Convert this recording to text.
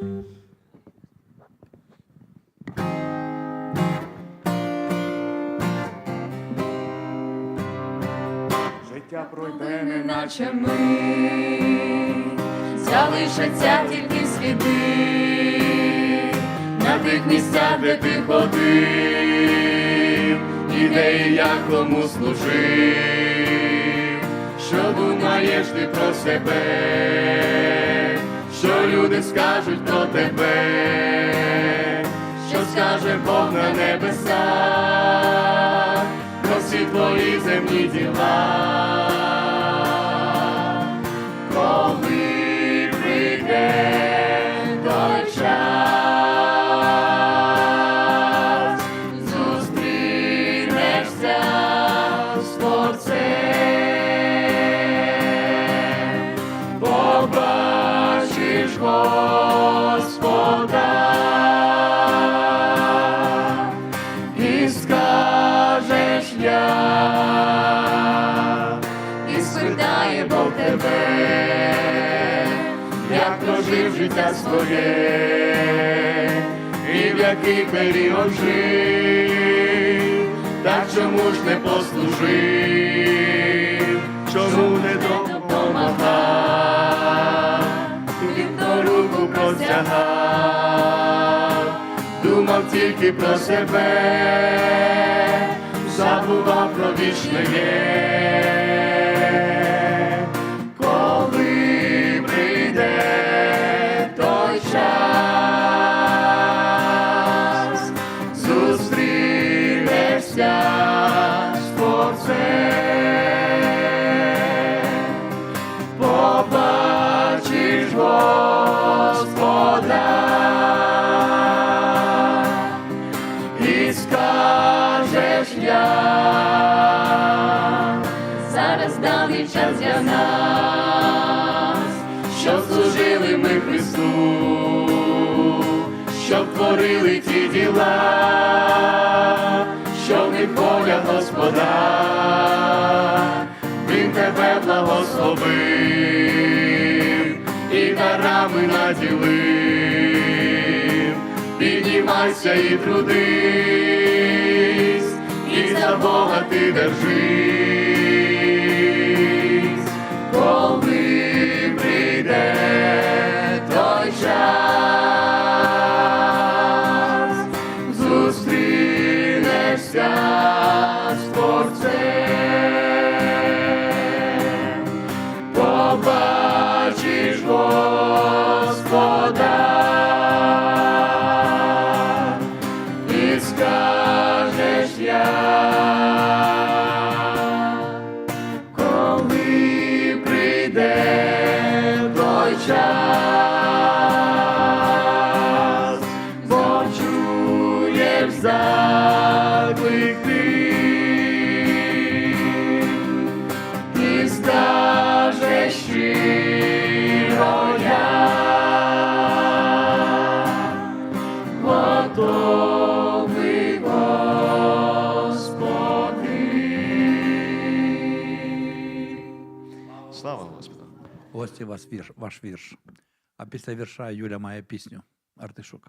Життя пройде, не наче ми, залишаться тільки сліди. На тих місцях, де ти ходив, і де і я кому служив, що думаєш ти про себе, люди скажуть про тебе, що скаже Бог на небесах, про всі твої земні діла. Господа. І скажеш я, і спитає Бог тебе, як прожив життя своє, і в який період жив, так чому ж не послужив, простягав, думав тільки про себе, забував про вічне зараз час для нас, щоб служили ми Христу, щоб творили ті діла, що в них воля Господа, Він тебе благословив і дарами наділив, піднімайся і трудись, і за Бога ти держись, Слава Господу! Ось і вас вірш, ваш вірш. А після вірша Юля має пісню. Артишук.